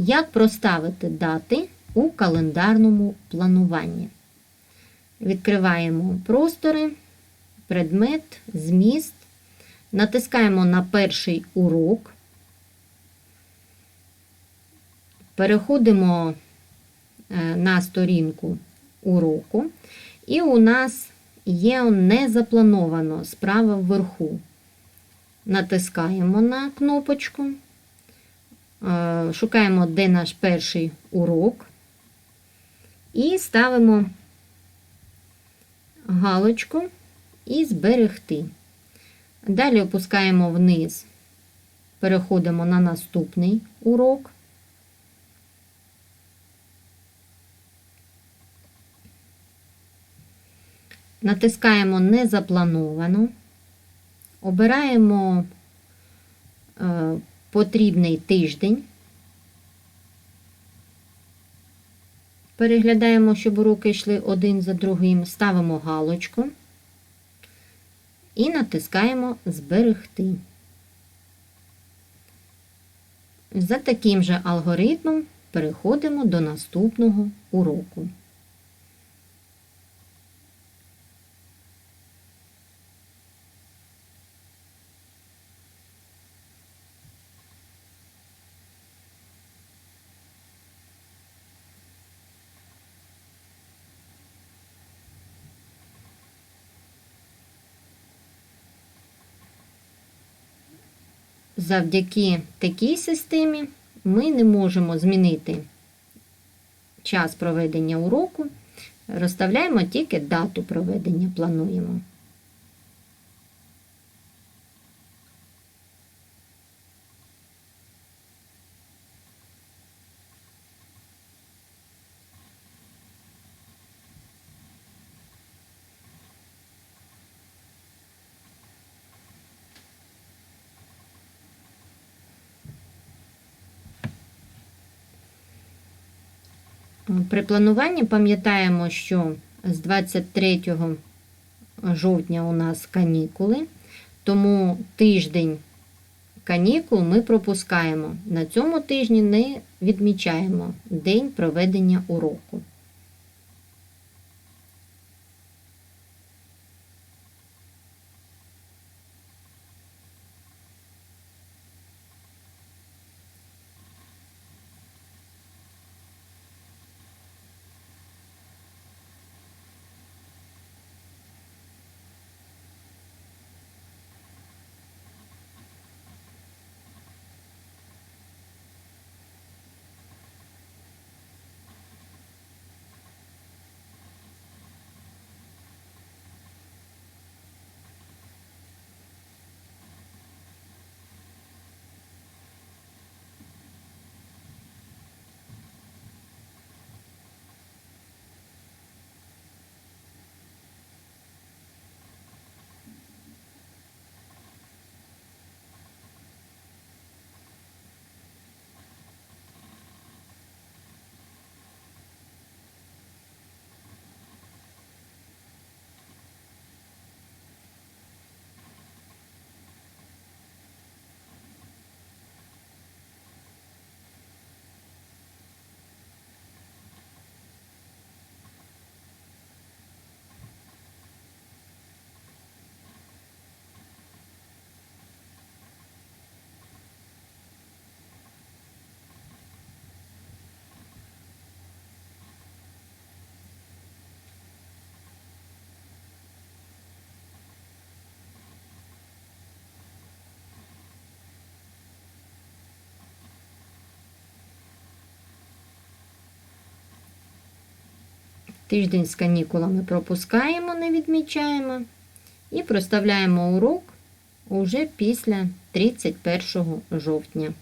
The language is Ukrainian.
Як проставити дати у календарному плануванні? Відкриваємо простори, предмет, зміст, натискаємо на перший урок, переходимо е, на сторінку уроку, і у нас є не заплановано справа вверху. Натискаємо на кнопочку. Е, Шукаємо, де наш перший урок, і ставимо галочку і зберегти. Далі опускаємо вниз, переходимо на наступний урок. Натискаємо Незаплановано, обираємо е, потрібний тиждень. Переглядаємо, щоб уроки йшли один за другим, ставимо галочку і натискаємо Зберегти. За таким же алгоритмом переходимо до наступного уроку. Завдяки такій системі ми не можемо змінити час проведення уроку, розставляємо тільки дату проведення, плануємо. При плануванні пам'ятаємо, що з 23 жовтня у нас канікули, тому тиждень канікул ми пропускаємо. На цьому тижні не відмічаємо день проведення уроку. Тиждень з канікулами пропускаємо, не відмічаємо. І проставляємо урок уже після 31 жовтня.